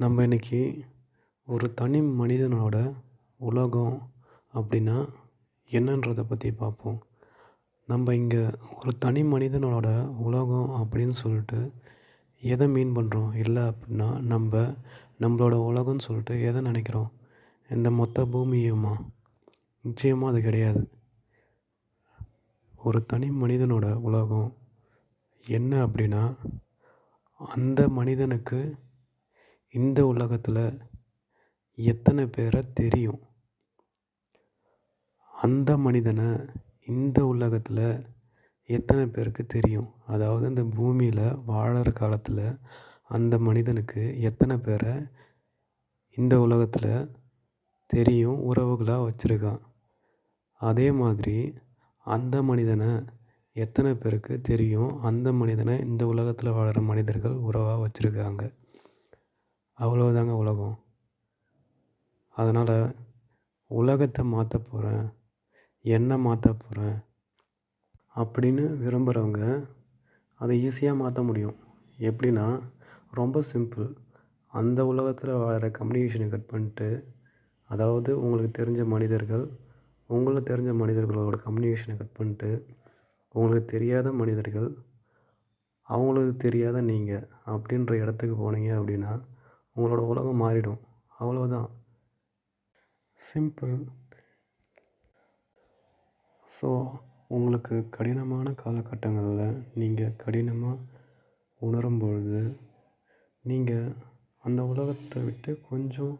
நம்ம இன்றைக்கி ஒரு தனி மனிதனோட உலகம் அப்படின்னா என்னன்றதை பற்றி பார்ப்போம். நம்ம இங்கே ஒரு தனி மனிதனோட உலகம் அப்படின்னு சொல்லிட்டு எதை மீன் பண்ணுறோம் இல்லை அப்படின்னா நம்ம நம்மளோட உலகம்னு சொல்லிட்டு எதை நினைக்கிறோம்? இந்த மொத்த பூமியுமா? நிச்சயமாக அது கிடையாது. ஒரு தனி மனிதனோட உலகம் என்ன அப்படின்னா அந்த மனிதனுக்கு இந்த உலகத்தில் எத்தனை பேரை தெரியும்? அந்த மனிதனை இந்த உலகத்தில் எத்தனை பேருக்கு தெரியும்? அதாவது இந்த பூமியில் வாழற காலத்தில் அந்த மனிதனுக்கு எத்தனை பேரை இந்த உலகத்தில் தெரியும் உறவுகளாக வச்சுருக்கான்? அதே மாதிரி அந்த மனிதனை எத்தனை பேருக்கு தெரியும்? அந்த மனிதனை இந்த உலகத்தில் வாழற மனிதர்கள் உறவாக வச்சுருக்காங்க. அவ்வளோதாங்க உலகம். அதனால் உலகத்தை மாற்ற போகிறேன் என்ன மாற்ற போகிறேன் அப்படின்னு விரும்புகிறவங்க அதை ஈஸியாக மாற்ற முடியும். எப்படின்னா ரொம்ப சிம்பிள் அந்த உலகத்தில் வாழற கம்யூனிகேஷனை கட் பண்ணிட்டு அதாவது உங்களுக்கு தெரிஞ்ச மனிதர்கள் உங்களுக்கு தெரிஞ்ச மனிதர்களோட கம்யூனிகேஷனை கட் பண்ணிட்டு உங்களுக்கு தெரியாத மனிதர்கள் அவங்களுக்கு தெரியாத நீங்கள் அப்படின்ற இடத்துக்கு போனீங்க அப்படின்னா உங்களோட உலகம் மாறிடும். அவ்வளோதான் சிம்பிள் ஸோ உங்களுக்கு கடினமான காலகட்டங்களில் நீங்கள் கடினமாக உணரும் பொழுது நீங்கள் அந்த உலகத்தை விட்டு கொஞ்சம்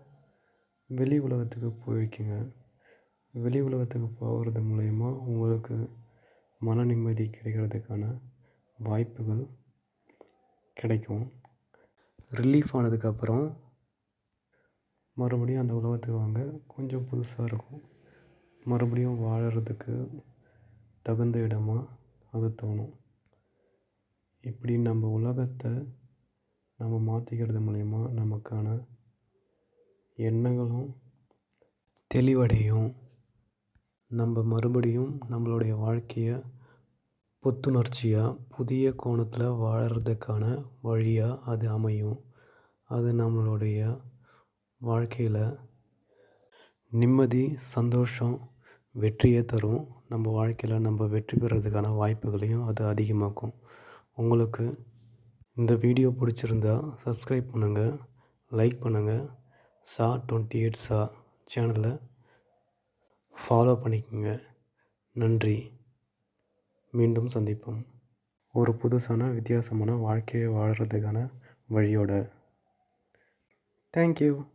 வெளி உலகத்துக்கு போயிருக்கீங்க. வெளி உலகத்துக்கு போகிறது மூலயமா உங்களுக்கு மன நிம்மதி கிடைக்கிறதுக்கான வாய்ப்புகள் கிடைக்கும். ரிலீஃப் ஆனதுக்கப்புறம் மறுபடியும் அந்த உலகத்துக்கு வாங்க. கொஞ்சம் புதுசாக இருக்கும். மறுபடியும் வாழறதுக்கு தகுந்த இடமா அது தோணும். இப்படி நம்ம உலகத்தை நம்ம மாற்றிக்கிறது மூலயமா நமக்கான எண்ணங்களும் தெளிவடையும். நம்ம மறுபடியும் நம்மளுடைய வாழ்க்கையை புத்துணர்ச்சியாக புதிய கோணத்தில் வாழறதுக்கான வழியாக அது அமையும். அது நம்மளுடைய வாழ்க்கையில் நிம்மதி சந்தோஷம் வெற்றியை தரும். நம்ம வாழ்க்கையில் நம்ம வெற்றி பெறதுக்கான வாய்ப்புகளையும் அது அதிகமாக்கும். உங்களுக்கு இந்த வீடியோ பிடிச்சிருந்தா சப்ஸ்கிரைப் பண்ணுங்கள் லைக் பண்ணுங்கள் சா டுவெண்ட்டி எயிட் சா சேனலை ஃபாலோ பண்ணிக்கோங்க. நன்றி. மீண்டும் சந்திப்போம். ஒரு புதுசான வித்தியாசமான வாழ்க்கையை வாழ்கிறதுக்கான வழியோட. தேங்க்யூ